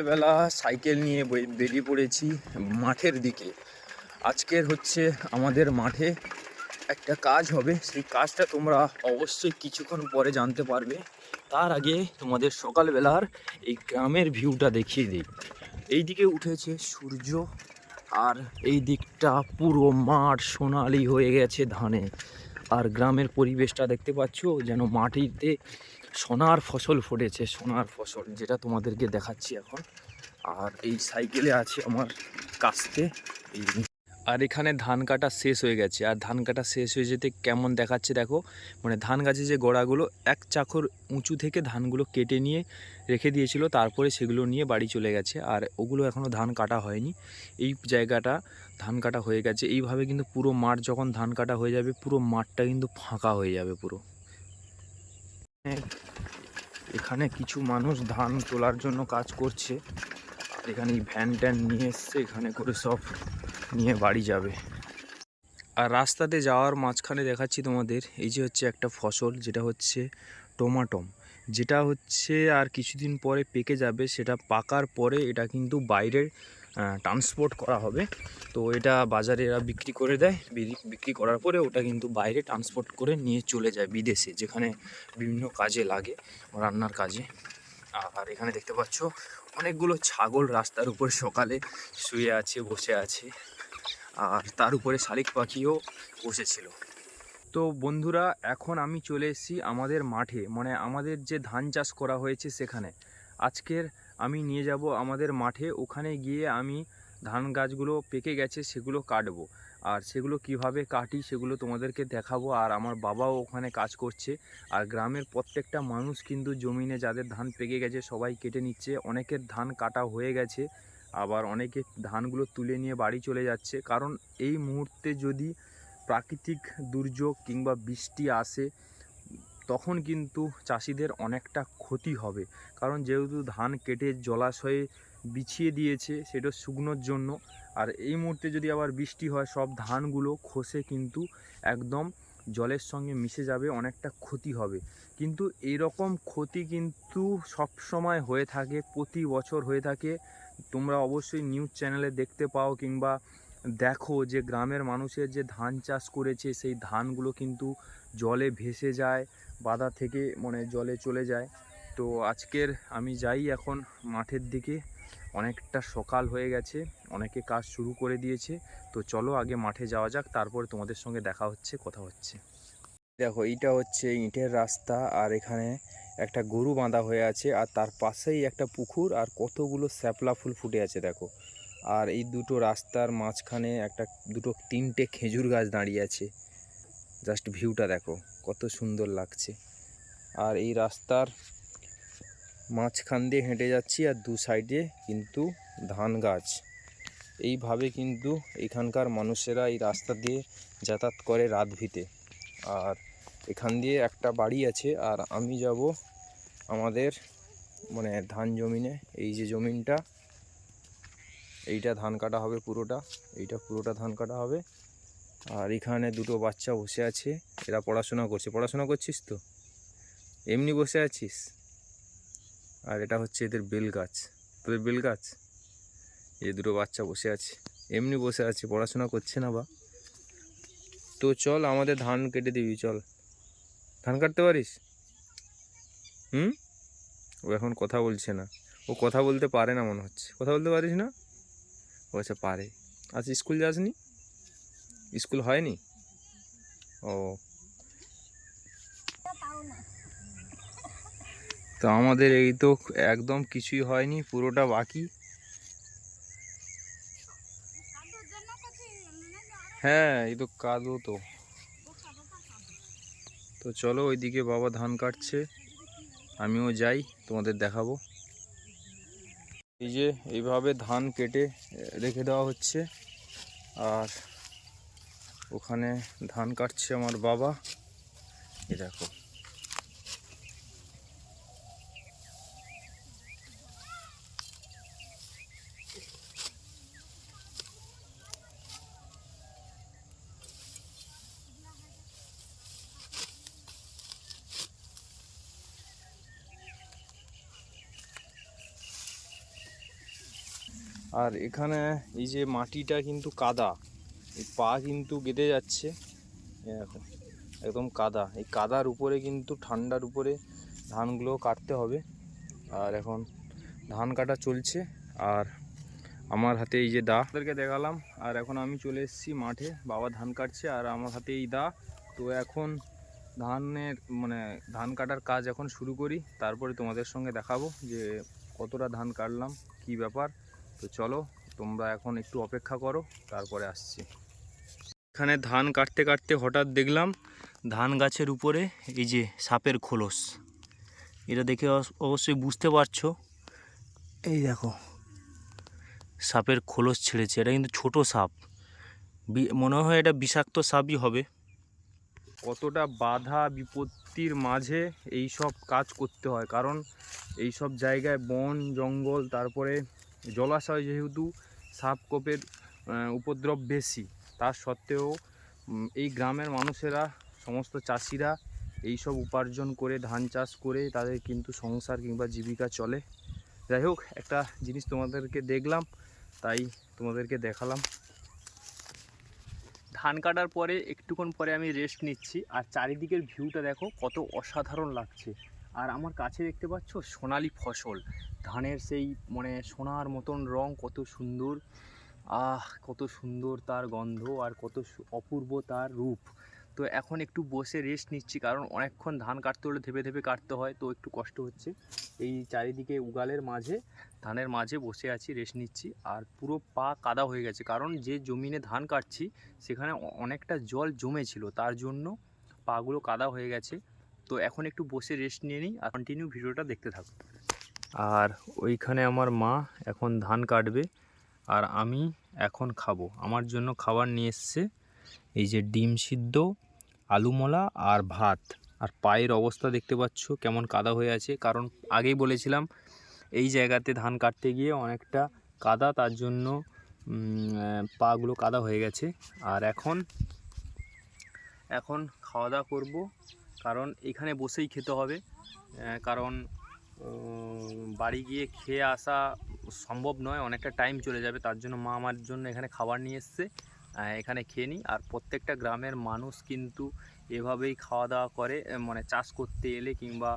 সকালবেলা সাইকেল নিয়ে বেরিয়ে পড়েছি মাঠের দিকে। আজকের হচ্ছে আমাদের মাঠে একটা কাজ হবে। সেই কাজটা তোমরা অবশ্যই কিছুক্ষণ পরে জানতে পারবে। তার আগে তোমাদের সকালবেলার এই গ্রামের ভিউটা দেখিয়ে দিই। এই দিকে উঠেছে সূর্য আর এই দিকটা পুরো মাঠ সোনালি হয়ে গেছে ধানে। আর গ্রামের পরিবেশটা দেখতে পাচ্ছ? যেন মাটিতে সোনার ফসল ফুটেছে, সোনার ফসল যেটা তোমাদেরকে দেখাচ্ছি এখন। আর এই সাইকেলে আছে আমার কাস্তে। এই আর এখানে ধান কাটা শেষ হয়ে গেছে। আর ধান কাটা শেষ হয়ে যেতে কেমন দেখাচ্ছে দেখো? মানে ধান গাছে যে গোড়াগুলো, এক চাকর উঁচু থেকে ধানগুলো কেটে নিয়ে রেখে দিয়েছিল, তারপরে সেগুলো নিয়ে বাড়ি চলে গেছে। আর ওগুলো এখনও ধান কাটা হয়নি। এই জায়গাটা ধান কাটা হয়ে গেছে। এইভাবে কিন্তু পুরো মাঠ যখন ধান কাটা হয়ে যাবে, পুরো মাঠটা কিন্তু ফাঁকা হয়ে যাবে পুরো। এখানে কিছু মানুষ ধান তোলার জন্য কাজ করছে। এখানে ভ্যান ট্যান নিয়ে এসছে, এখানে করে সব নিয়ে বাড়ি যাবে। আর রাস্তাতে যাওয়ার মাঝখানে দেখাচ্ছি তোমাদের, এই যে হচ্ছে একটা ফসল, যেটা হচ্ছে টমাটম। যেটা হচ্ছে আর কিছুদিন পরে পেকে যাবে, সেটা পাকার পরে এটা কিন্তু বাইরে ট্রান্সপোর্ট করা হবে। তো এটা বাজারে এরা বিক্রি করে দেয়। বিক্রি করার পরে ওটা কিন্তু বাইরে ট্রান্সপোর্ট করে নিয়ে চলে যায় বিদেশে, যেখানে বিভিন্ন কাজে লাগে, রান্নার কাজে। আর এখানে দেখতে পাচ্ছ, অনেকগুলো ছাগল রাস্তার উপর সকালে শুয়ে আছে, বসে আছে। আর তার উপরে শালিক পাখিও বসেছিল। তো বন্ধুরা, এখন আমি চলে এসেছি আমাদের মাঠে মানে আমাদের যে ধান চাষ করা হয়েছে সেখানে। আজকের আমি নিয়ে যাব আমাদের মাঠে, ওখানে গিয়ে আমি ধান গাছগুলো পেকে গেছে সেগুলো কাটবো। আর সেগুলো কীভাবে কাটি সেগুলো তোমাদেরকে দেখাবো। আর আমার বাবাও ওখানে কাজ করছে। আর গ্রামের প্রত্যেকটা মানুষ কিন্তু জমিনে যাদের ধান পেকে গেছে সবাই কেটে নিচ্ছে। অনেকের ধান কাটা হয়ে গেছে, আবার অনেকে ধানগুলো তুলে নিয়ে বাড়ি চলে যাচ্ছে। কারণ এই মুহূর্তে যদি প্রাকৃতিক দুর্যোগ কিংবা বৃষ্টি আসে তখন কিন্তু চাষিদের অনেকটা ক্ষতি হবে। কারণ যেহেতু ধান কেটে জলাশয়ে বিছিয়ে দিয়েছে, সেটা শুকনোর জন্য। আর এই মুহূর্তে যদি আবার বৃষ্টি হয়, সব ধানগুলো খসে কিন্তু একদম জলের সঙ্গে মিশে যাবে, অনেকটা ক্ষতি হবে। কিন্তু এই রকম ক্ষতি কিন্তু সব সময় হয়ে থাকে, প্রতি বছর হয়ে থাকে। তোমরা অবশ্যই নিউজ চ্যানেলে দেখতে পাও কিংবা দেখো যে গ্রামের মানুষের যে ধান চাষ করেছে, সেই ধানগুলো কিন্তু জলে ভেসে যায়। বাধা থেকে মানে জলে চলে যায়। তো আজকের আমি যাই এখন মাঠের দিকে। অনেকটা সকাল হয়ে গেছে, অনেকে কাজ শুরু করে দিয়েছে। তো চলো আগে মাঠে যাওয়া যাক, তারপরে তোমাদের সঙ্গে দেখা হচ্ছে, কথা হচ্ছে। দেখো, এইটা হচ্ছে ইটের রাস্তা, আর এখানে একটা গরু বাঁধা হয়ে আছে, আর তার পাশেই একটা পুকুর, আর কতগুলো শ্যাপলা ফুল ফুটে আছে, দেখো। আর এই দুটো রাস্তার মাঝখানে একটা, দুটো তিনটে খেজুর গাছ দাঁড়িয়ে আছে। জাস্ট ভিউটা দেখো। কত সুন্দর লাগছে। আর এই রাস্তার মাঝখান দিয়ে হেঁটে যাচ্ছি আর দু সাইডে কিন্তু ধান গাছ। এইভাবে কিন্তু এখানকার মানুষেরা এই রাস্তা দিয়ে যাতায়াত করে রাত ভিতে আর এখান দিয়ে একটা বাড়ি আছে আর আমি যাব আমাদের মানে ধান জমিনে। এই যে জমিনটা, এইটা ধান কাটা হবে পুরোটা, এইটা পুরোটা ধান কাটা হবে। আর এখানে দুটো বাচ্চা বসে আছে, এরা পড়াশোনা করছে। পড়াশোনা করছিস তো? এমনি বসে আছিস? আর এটা হচ্ছে এদের বেল গাছ। তোদের বেল গাছ? এই দুটো বাচ্চা বসে আছে। এমনি বসে আছে, পড়াশোনা করছে না বা। তো চল, আমাদের ধান কেটে দিবি, চল। ধান কাটতে পারিস? হুম? ও এখন কথা বলছে না। ও কথা বলতে পারে না মনে হচ্ছে। কথা বলতে পারিস না? ও আচ্ছা পারে। আজ স্কুল যাসনি? স্কুল হয়নি? ও। তো আমাদের এই তো একদম কিছুই হয়নি, পুরোটা বাকি। হ্যাঁ এই তো কাদো তো। তো চলো ওইদিকে বাবা ধান কাটছে, আমিও যাই, তোমাদের দেখাবো। এই যে এইভাবে ধান কেটে রেখে দেওয়া হচ্ছে, আর ওখানে ধান কাটছে আমার বাবা। এ দেখো। আর এখানে এই যে মাটিটা কিন্তু কাদা। পা কিন্তু গেঁথে যাচ্ছে। এই দেখো, একদম কাদা। এই কাদার উপরে কিন্তু ঠান্ডার উপরে ধানগুলো কাটতে হবে। আর এখন ধান কাটা চলছে। আর আমার হাতে এই যে দা, তাদেরকে দেখালাম। আর এখন আমি চলে এসেছি মাঠে। বাবা ধান কাটছে, আর আমার হাতে এই দা। তো এখন ধানের মানে ধান কাটার কাজ এখন শুরু করি। তারপরে তোমাদের সঙ্গে দেখাবো যে কতটা ধান কাটলাম, কি ব্যাপার। তো চলো, তোমরা এখন একটু অপেক্ষা করো, তারপরে আসছি। এখানে ধান কাটতে কাটতে হঠাৎ দেখলাম ধান গাছের উপরে এই যে সাপের খোলস। এটা দেখে অবশ্যই বুঝতে পারছ। এই দেখো, সাপের খোলস ছেড়েছে। এটা কিন্তু ছোট সাপ। মনে হয় এটা বিষাক্ত সাপই হবে। কতটা বাধা বিপত্তির মাঝে এই সব কাজ করতে হয়। কারণ এই সব জায়গায় বন, জঙ্গল, তারপরে জলাশয় যেহেতু সাপ কোপের উপদ্রব বেশি তার সত্ত্বেও এই গ্রামের মানুষেরা, সমস্ত চাষিরা এই সব উপার্জন করে, ধান চাষ করে তাদের কিন্তু সংসার কিংবা জীবিকা চলে। যাই হোক, একটা জিনিস তোমাদেরকে দেখলাম, তাই তোমাদেরকে দেখালাম। ধান কাটার পরে, একটুক্ষণ পরে আমি রেস্ট নিচ্ছি। আর চারিদিকের ভিউটা দেখো, কত অসাধারণ লাগছে। আর আমার কাছে দেখতে পাচ্ছ, সোনালি ফসল। ধানের সেই মানে সোনার মতন রং কত সুন্দর। আহ, কত সুন্দর তার গন্ধ আর কত অপূর্ব তার রূপ। তো এখন একটু বসে রেস্ট নিচ্ছি, কারণ অনেকক্ষণ ধান কাটতে হলে ধেপে ধেপে কাটতে হয়, তো একটু কষ্ট হচ্ছে। এই চারিদিকে উগালের মাঝে, ধানের মাঝে বসে আছি রেস্ট নিচ্ছি। আর পুরো পা কাদা হয়ে গেছে, কারণ যে জমিনে ধান কাটছি, সেখানে অনেকটা জল জমেছিল, তার জন্য পাগুলো কাদা হয়ে গেছে। তো এখন একটু বসে রেস্ট নিয়ে নিই, আর কন্টিনিউ ভিডিওটা দেখতে থাকো আর ওইখানে আমার মা এখন ধান কাটবে, আর আমি এখন খাব। আমার জন্য খাবার নিয়ে এসছে এই যে ডিম সিদ্ধ আলুমলা আর ভাত। আর পায়ের অবস্থা দেখতে পাচ্ছ, কেমন কাদা হয়ে আছে। কারণ আগেই বলেছিলাম, এই জায়গাতে ধান কাটতে গিয়ে অনেকটা কাদা, তার জন্য পাগুলো কাদা হয়ে গেছে। আর এখন এখন খাওয়া দাওয়া করব, কারণ এখানে বসেই খেতে হবে। কারণ বাড়ি গিয়ে খেয়ে আসা সম্ভব নয়, অনেকটা টাইম চলে যাবে। তার জন্য মা আমার জন্য এখানে খাবার নিয়ে এসছে। এখানে খেয়ে নিই। আর প্রত্যেকটা গ্রামের মানুষ কিন্তু এভাবেই খাওয়া দাওয়া করে মানে চাষ করতে এলে কিংবা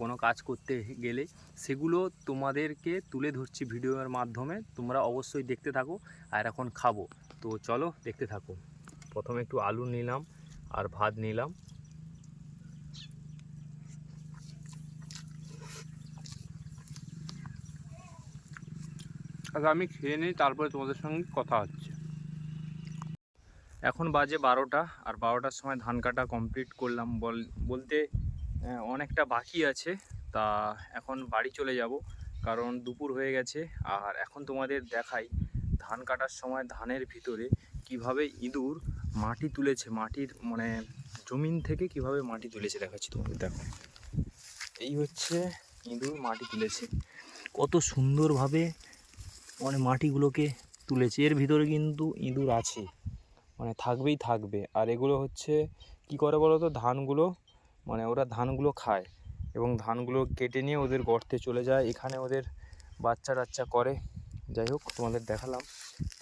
কোনো কাজ করতে গেলে সেগুলো তোমাদেরকে তুলে ধরছি ভিডিওর মাধ্যমে। তোমরা অবশ্যই দেখতে থাকো আর এখন খাব। তো চলো দেখতে থাকো। প্রথমে একটু আলু নিলাম আর ভাত নিলাম। আচ্ছা আমি খেয়ে নিই, তারপরে তোমাদের সঙ্গে কথা হচ্ছে। এখন বাজে বারোটা, আর বারোটার সময় ধান কাটা কমপ্লিট করলাম বল, বলতে অনেকটা বাকি আছে। তা এখন বাড়ি চলে যাব, কারণ দুপুর হয়ে গেছে। আর এখন তোমাদের দেখাই ধান কাটার সময় ধানের ভিতরে কীভাবে ইঁদুর মাটি তুলেছে, মাটির মানে জমিন থেকে কীভাবে মাটি তুলেছে দেখাচ্ছি তোমাদের, দেখো। এই হচ্ছে ইঁদুর মাটি তুলেছে। কত সুন্দরভাবে মানে মাটিগুলোকে তুলেছে। এর ভিতরে কিন্তু ইঁদুর আছে। মানে থাকবেই থাকবে। আর এগুলো হচ্ছে, কি করে বলো তো ধানগুলো মানে ওরা ধানগুলো খায় এবং ধানগুলো কেটে নিয়ে ওদের গর্তে চলে যায়। এখানে ওদের বাচ্চা টাচ্চা করে। যাই হোক, তোমাদের দেখালাম।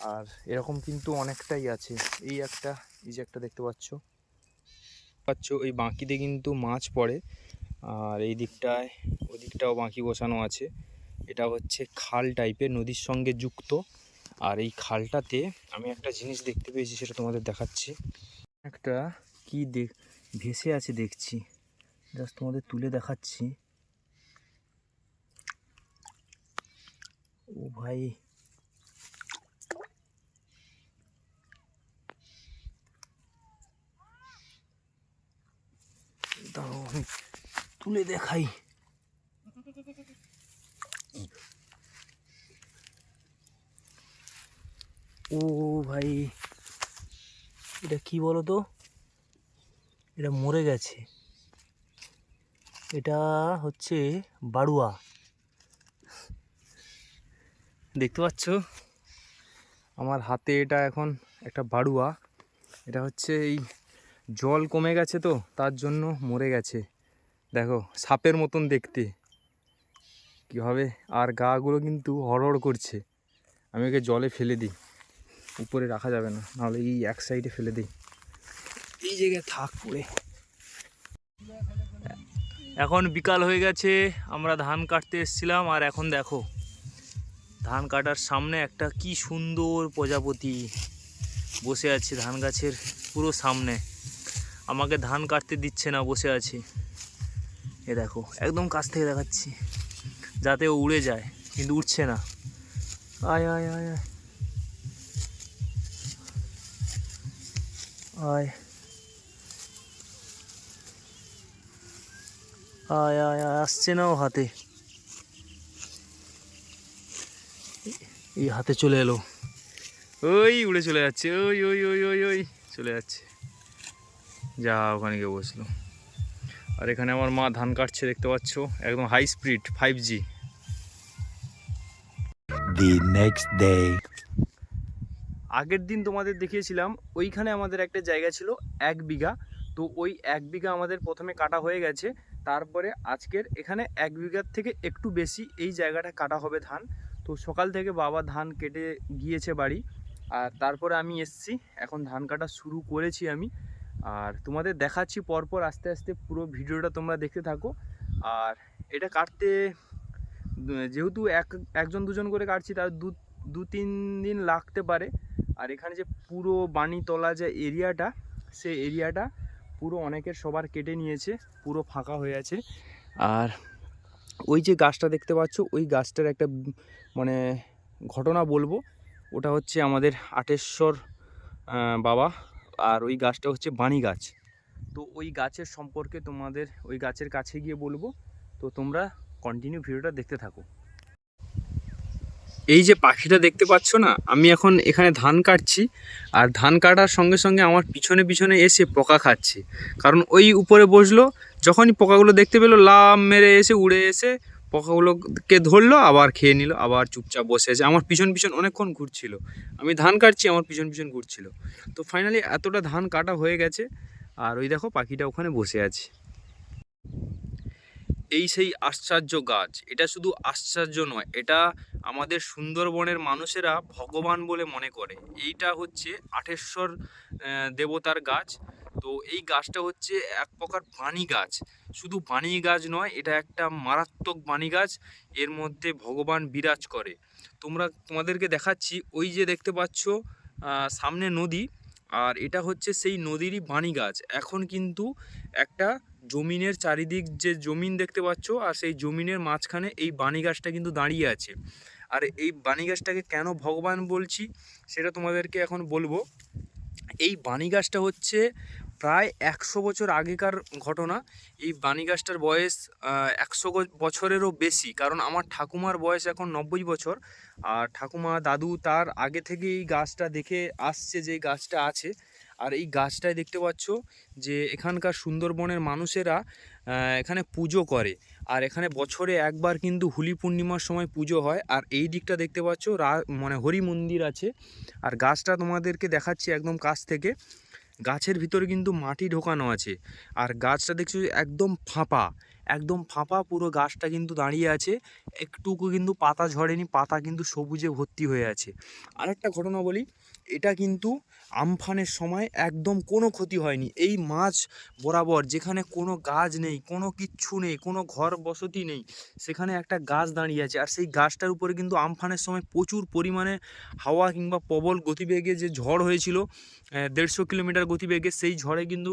আর এরকম কিন্তু অনেকটাই আছে। এই একটা, এই যে একটা দেখতে পাচ্ছ। পাচ্ছ, এই বাঁকিতে কিন্তু মাছ পড়ে। আর এই দিকটায় ওই দিকটাও বাঁকি বসানো আছে। এটা হচ্ছে খাল টাইপের নদীর সঙ্গে যুক্ত। আর এই খালটাতে আমি একটা জিনিস দেখতে পেয়েছি, সেটা তোমাদের দেখাচ্ছি। একটা কি দেখ, ভেসে আছে দেখছি। জাস্ট তোমাদের তুলে দেখাচ্ছি। ও ভাই। তুলে দেখাই। ও ভাই, এটা কি বলো তো এটা মরে গেছে। এটা হচ্ছে বাড়ুয়া। দেখতে পাচ্ছ? আমার হাতে এটা এখন একটা বাড়ুয়া। এটা হচ্ছে এই জল কমে গেছে তো, তার জন্য মরে গেছে। দেখো, সাপের মতন দেখতে। কীভাবে? আর গাগুলো কিন্তু হড়হড় করছে। আমি ওকে জলে ফেলে দিই। উপরে রাখা যাবে না, নাহলে এই এক সাইডে ফেলে দিই। এই জায়গায় থাক পড়ে। এখন বিকাল হয়ে গেছে, আমরা ধান কাটতে এসেছিলাম, আর এখন দেখো, ধান কাটার সামনে একটা কি সুন্দর প্রজাপতি বসে আছে ধান গাছের পুরো সামনে। আমাকে ধান কাটতে দিচ্ছে না, বসে আছে। এ দেখো, একদম কাছ থেকে দেখাচ্ছি, যাতে ও উড়ে যায়, কিন্তু উঠছে না। আয় আয় আয় আয়। আয় আয় আয় আয় আসছে না ও হাতে। এই হাতে চলে এলো। ওই উড়ে চলে যাচ্ছে। ওই ওই ওই ওই ওই, চলে যাচ্ছে। যা ওখানে গিয়ে বসল। আর এখানে আমার মা ধান কাটছে, দেখতে পাচ্ছ? একদম high speed five G the next day. আগের দিন তোমাদের দেখিয়েছিলাম, ওইখানে আমাদের একটা জায়গা ছিল এক বিঘা। তো ওই এক বিঘা আমাদের প্রথমে কাটা হয়ে গেছে। তারপরে আজকের এখানে এক বিঘার থেকে একটু বেশি এই জায়গাটা কাটা হবে ধান। তো সকাল থেকে বাবা ধান কেটে গিয়েছে বাড়ি। আর তারপরে আমি এসছি। এখন ধান কাটা শুরু করেছি আমি। আর তোমাদের দেখাচ্ছি পরপর আস্তে আস্তে পুরো ভিডিওটা তোমরা দেখতে থাকো। আর এটা কাটতে, যেহেতু এক, একজন দুজন করে কাটছি, তার দু দু, তিন দিন লাগতে পারে। আর এখানে যে পুরো বাণীতলা যে এরিয়াটা, সে এরিয়াটা পুরো অনেকের সবার কেটে নিয়েছে, পুরো ফাঁকা হয়ে আছে। আর ওই যে গাছটা দেখতে পাচ্ছ, ওই গাছটার একটা মানে ঘটনা বলব। ওটা হচ্ছে আমাদের আটেশ্বর বাবা, আর ওই গাছটা হচ্ছে বাণী গাছ। তো ওই গাছের সম্পর্কে তোমাদের, ওই গাছের কাছে গিয়ে বলব। তো তোমরা কন্টিনিউ ভিডিওটা দেখতে থাকো। এই যে পাখিটা দেখতে পাচ্ছ না, আমি এখন এখানে ধান কাটছি আর ধান কাটার সঙ্গে সঙ্গে আমার পিছনে পিছনে এসে পোকা খাচ্ছে। কারণ ওই উপরে বসল, যখনই পোকাগুলো দেখতে পেল লাভ মেরে এসে উড়ে এসে পোকাগুলোকে ধরলো, আবার খেয়ে নিল, আবার চুপচাপ বসে আছে। আমার পিছন পিছন অনেকক্ষণ ঘুরছিল। আমি ধান কাটছি, আমার পিছন পিছন ঘুরছিল। তো ফাইনালি এতটা ধান কাটা হয়ে গেছে, আর ওই দেখো পাখিটা ওখানে বসে আছে। এই সেই আশ্চর্য গাছ। এটা শুধু আশ্চর্য নয়, এটা আমাদের সুন্দরবনের মানুষেরা ভগবান বলে মনে করে। এইটা হচ্ছে আঠেশ্বর দেবতার গাছ। তো এই গাছটা হচ্ছে এক প্রকার বাণী গাছ। শুধু বাণী গাছ নয়, এটা একটা মারাত্মক বাণী গাছ। এর মধ্যে ভগবান বিরাজ করে। তোমরা তোমাদেরকে দেখাচ্ছি, ওই যে দেখতে পাচ্ছ সামনে নদী। আর এটা হচ্ছে সেই নদীরই বাণী গাছ। এখন কিন্তু একটা জমিনের চারিদিক যে জমিন দেখতে পাচ্ছ, আর সেই জমিনের মাঝখানে এই বাণী গাছটা কিন্তু দাঁড়িয়ে আছে। আর এই বাণী গাছটাকে কেন ভগবান বলছি, সেটা তোমাদেরকে এখন বলব। এই বাণী গাছটা হচ্ছে প্রায় একশো বছর আগেকার ঘটনা। এই বাণী গাছটার বয়স একশো বছরেরও বেশি। কারণ আমার ঠাকুমার বয়স এখন নব্বই বছর। আর ঠাকুমা দাদু তার আগে থেকে এই গাছটা দেখে আসছে যে গাছটা আছে। আর এই গাছটায় দেখতে পাচ্ছ যে এখানকার সুন্দরবনের মানুষেরা এখানে পুজো করে। আর এখানে বছরে একবার কিন্তু হোলি পূর্ণিমার সময় পুজো হয়। আর এই দিকটা দেখতে পাচ্ছ রা মানে হরি মন্দির আছে। আর গাছটা তোমাদেরকে দেখাচ্ছি একদম কাছ থেকে। গাছের ভিতরে কিন্তু মাটি ঢোকানো আছে। আর গাছটা দেখছ একদম ফাঁপা একদম ফাঁপা পুরো গাছটা কিন্তু দাঁড়িয়ে আছে। একটুকু কিন্তু পাতা ঝরেনি, পাতা কিন্তু সবুজে ভর্তি হয়ে আছে। আরেকটা ঘটনা বলি এটা কিন্তু আমফানের সময় একদম কোনো ক্ষতি হয়নি। এই মাছ বরাবর যেখানে কোনো গাছ নেই, কোনো কিচ্ছু নেই, কোনো ঘর বসতি নেই, সেখানে একটা গাছ দাঁড়িয়ে আছে। আর সেই গাছটার উপরে কিন্তু আমফানের সময় প্রচুর পরিমাণে হাওয়া কিংবা প্রবল গতিবেগে যে ঝড় হয়েছিল দেড়শো কিলোমিটার গতিবেগে, সেই ঝড়ে কিন্তু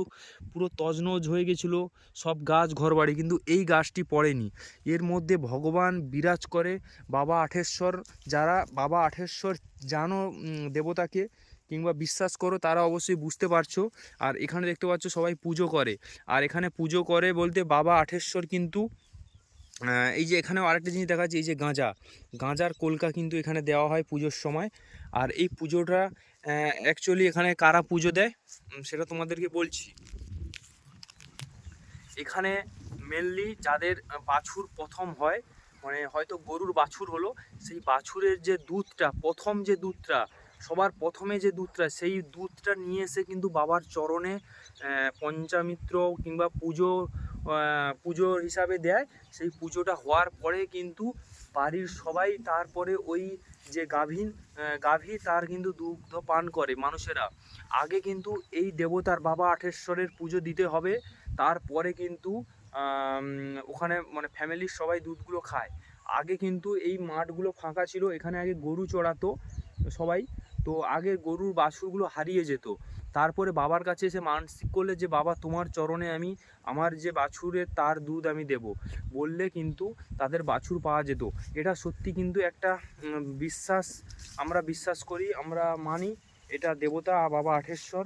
পুরো তজনজ হয়ে গেছিল, সব গাছ ঘরবাড়ি। কিন্তু এই গাছটি পড়েনি। এর মধ্যে ভগবান বিরাজ করে বাবা আঠেশ্বর, যারা বাবা আঠেশ্বর জানো দেবতাকে কিংবা বিশ্বাস করো, তারা অবশ্যই বুঝতে পারছ। আর এখানে দেখতে পাচ্ছ সবাই পুজো করে। আর এখানে পুজো করে বলতে বাবা আঠেশ্বর কিন্তু এই যে এখানেও আরেকটা জিনিস দেখা যাচ্ছে, এই যে গাঁজা। গাঁজার কলকা কিন্তু এখানে দেওয়া হয় পুজোর সময়। আর এই পুজোটা অ্যাকচুয়ালি এখানে কারা পুজো দেয়? সেটা তোমাদেরকে বলছি। এখানে মেনলি যাদের বাছুর প্রথম হয় মানে হয়তো গরুর বাছুর হলো সেই বাছুরের যে দুধটা প্রথম যে দুধটা সবার প্রথমে যে দুধটা সেই দুধটা নিয়ে এসে কিন্তু বাবার চরণে পঞ্চামিত্র কিংবা পুজো আহ, পুজো হিসাবে দেয়। সেই পুজোটা হওয়ার পরে কিন্তু বাড়ির সবাই তারপরে ওই যে গাভীন গাভী তার কিন্তু দুগ্ধ পান করে মানুষেরা। আগে কিন্তু এই দেবতার বাবা আঠেশ্বরের পুজো দিতে হবে তারপরে কিন্তু ওখানে মানে ফ্যামিলির সবাই দুধগুলো খায়। আগে কিন্তু এই মাঠগুলো ফাঁকা ছিল, এখানে আগে গরু চড়াতো সবাই। তো আগে গরুর বাছুরগুলো হারিয়ে যেত। তারপরে বাবার কাছে এসে মানসিক করলে যে, বাবা, তোমার চরণে আমি আমার যে বাছুরের, তার দুধ আমি দেব। বললে কিন্তু তাদের বাছুর পাওয়া যেত। এটা সত্যি কিন্তু একটা বিশ্বাস, আমরা বিশ্বাস করি, আমরা মানি। এটা দেবতা, বাবা আঠেশ্বর।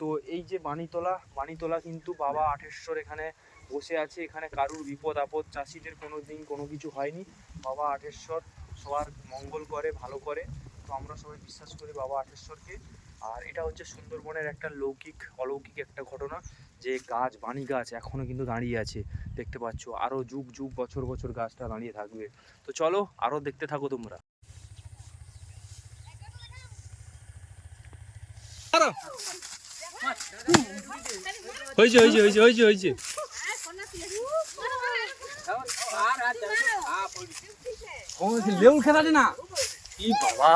তো এই যে বাণীতলা বাণীতলা কিন্তু বাবা আঠেশ্বর এখানে বসে আছে, এখানে কারুর বিপদ আপদ, চাষিদের কোনো দিন কোনো কিছু হয়নি। বাবা আঠেশ্বর সবার মঙ্গল করে, ভালো করে। তো আমরা সবাই বিশ্বাস করি বাবা আঠেশ্বরকে। আর এটা হচ্ছে সুন্দরবনের একটা লৌকিক, অলৌকিক একটা ঘটনা যে গাছ, বাণী গাছ এখনও কিন্তু দাঁড়িয়ে আছে। দেখতে পাচ্ছ আরও যুগ যুগ, বছর বছর গাছটা দাঁড়িয়ে থাকবে। তো চলো আরও দেখতে থাকো তোমরা। হয়েছে হয়েছে হয়েছে হয়েছে হয়েছে। লেউ খেলাটি না? কি বাবা?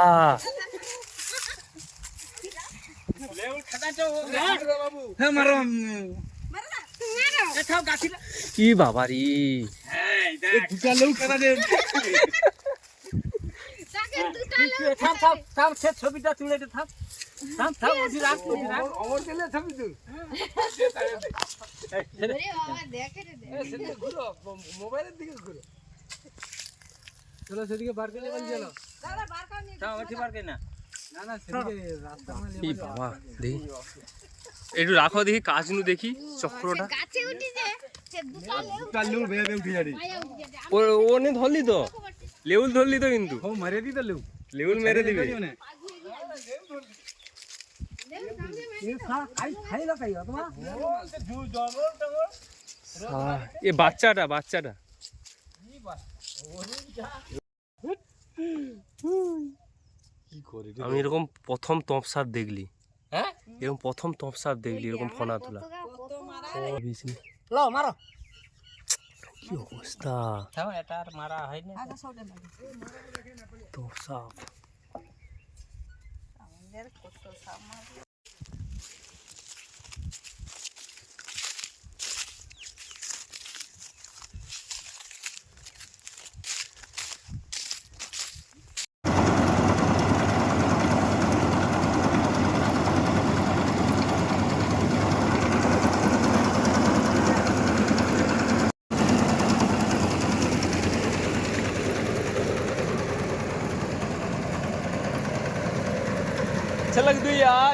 হ্যাঁ কি বাবা রে? দুটা লেউ খেলা দে থাম থাম থাম সে ছবিটা তুলে থাম। থাম থাম ওদি রাখ ওদি রাখ। অমর গেলে থামি তুই। ঘুরো মোবাইলের দিকে ঘুরো। চলো সেদিকে বার করে বল চলো। থাম ওটি বার করে না। না না সেদিকে রাস্তা কি বাবা দেখি। একটু রাখো দেখি কাজ নু দেখি চক্রটা। গাছে বেয়ে উঠে ও ওনে ধরলি তো? লেউল ধরলি তো কিন্তু। ও মারে দি তো লেউ। লেউল মেরে দিবে। এ বাচ্চাটা বাচ্চাটা। আমি এরকম প্রথম তপসাপ দেখলি। হ্যাঁ? এরকম প্রথম তপসাপ দেখলি এরকম ফোনা তোলা মারো। কি অবস্থা? থাম এটা আর মারা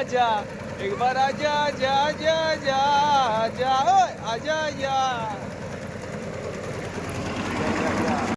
दुई आजा एक बार आजा जा जा जा जा ओए आजा या